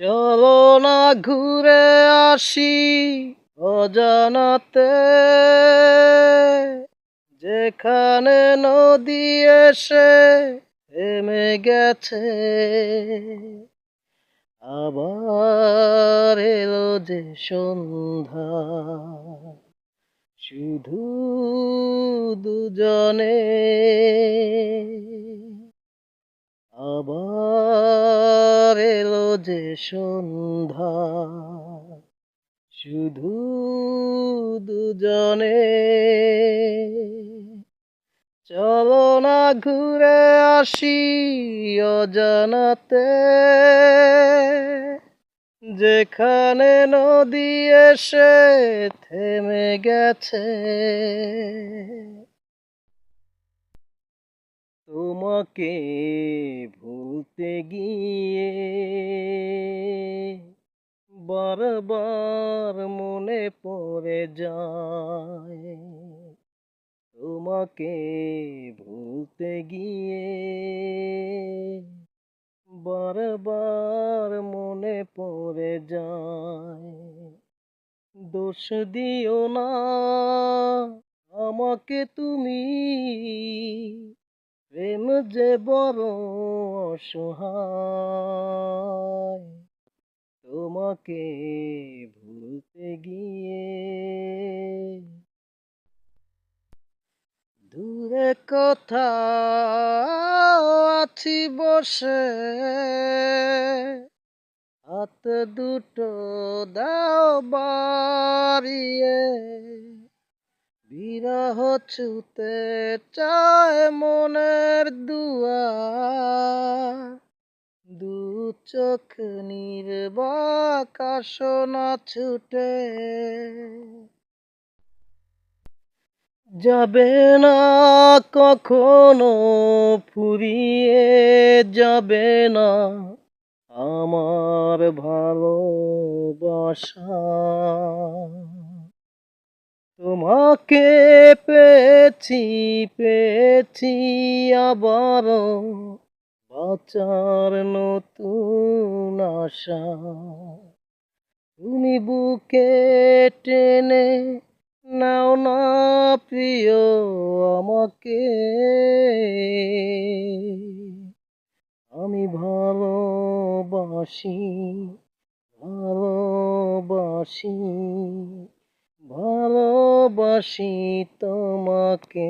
চলো না ঘুরে আসি অজানাতে। যেখানে নদী এসে থেমে গেছে। আবার এলো যে সন্ধ্যা। শুধু দুজনে। আবার এলো যে সন্ধ্যা। শুধু দুজনে। চলো না ঘুরে আসি অজানাতে। যেখানে নদী এসে থেমে গেছে। তোমাকে ভুলতে গিয়ে বারবার মনে পড়ে যায়। তোমাকে ভুলতে গিয়ে বারবার মনে পড়ে যায়। দোষ দিও না আমাকে তুমি যে বড় অসহায়। তোমাকে ভুলতে গিয়ে দূরে কথা আছি বসে। হাত দুটো দাও বাড়িয়ে। বিরহ ছুতে চায় মনের দুয়া। দু চোখ নির্বাকাশ না ছুটে। যাবে না কখনো ফুরিয়ে, যাবে না আমার ভালোবাসা। তোমাকে পেয়েছি পেয়েছি আবারও বাঁচার নতুন আশা। তুমি বুকে টেনে নাও না প্রিয় আমাকে। আমি ভালোবাসি ভালোবাসি। ভালোবাসি তোমাকে।